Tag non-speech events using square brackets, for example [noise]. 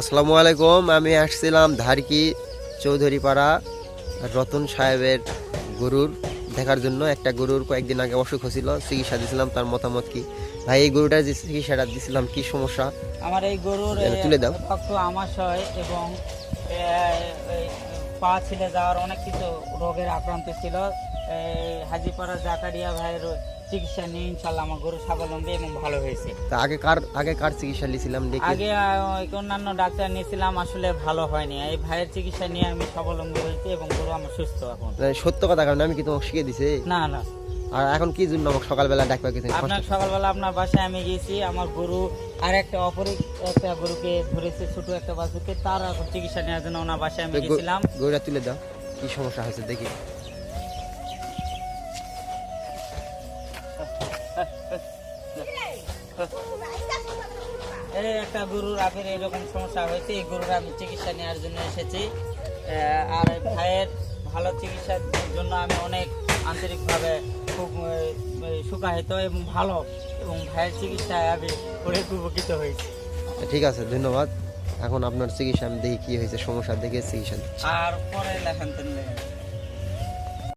আসসালামু আলাইকুম আমি আসছিলাম ধারকি চৌধুরীপাড়া রতন সাহেবের গরুর দেখার জন্য। একটা গরুর কয়েকদিন আগে অসুখ হয়েছিল চিকিৎসা দিয়েছিলাম তার মতামত কি? ভাই এই গরুটার যে চিকিৎসাটা দিয়েছিলাম কি সমস্যা? আমার এই গরুর তুলে দাও। রক্ত আমাশয় এবং পা ছিলে যাওয়ার অনেক কিছু রোগের আক্রান্ত ছিল। হাজিপাড়া জাকারিয়া ভাইয়ের চিকিৎসা নিয়ে ইনশাল্লাহ আমার গরু স্বাবলম্বী এবং ভালো হয়েছে। তা আগে কার আগে কার চিকিৎসা নিয়েছিলাম দেখি। আগে আহ, অন্যান্য ডাক্তার নিয়েছিলাম আসলে ভালো হয়নি। এই ভাইয়ের চিকিৎসা নিয়ে আমি স্বাবলম্বী হয়েছি এবং গরু আমার সুস্থ এখন। সত্য কথা কারণ আমি কি তোমাকে শিখিয়ে দিছি? না না। আর এখন কি জন্য আমাকে সকালবেলা ডাকবা কিছু আপনার সকালবেলা আপনার বাসায় আমি গেছি আমার গরু আর একটা অপরিক একটা গরুকে ধরেছে ছোট একটা বাছুরকে তার এখন চিকিৎসা নেওয়ার জন্য ওনার বাসায় আমি গেছিলাম। গরুটা তুলে দাও কি সমস্যা হয়েছে দেখি। [laughs] একটা গরুর আগের এরকম সমস্যা হয়েছে। এই গরুর আমি চিকিৎসা নেওয়ার জন্য এসেছি। আর ভাইয়ের ভালো চিকিৎসার জন্য আমি অনেক আন্তরিকভাবে খুব সুখাহিত এবং ভালো এবং ভাইয়ের চিকিৎসায় আমি অনেক উপকৃত হয়েছি। ঠিক আছে ধন্যবাদ। এখন আপনার চিকিৎসা আমি দেখি কি হয়েছে সমস্যা দেখে চিকিৎসা আর পরে লেখেন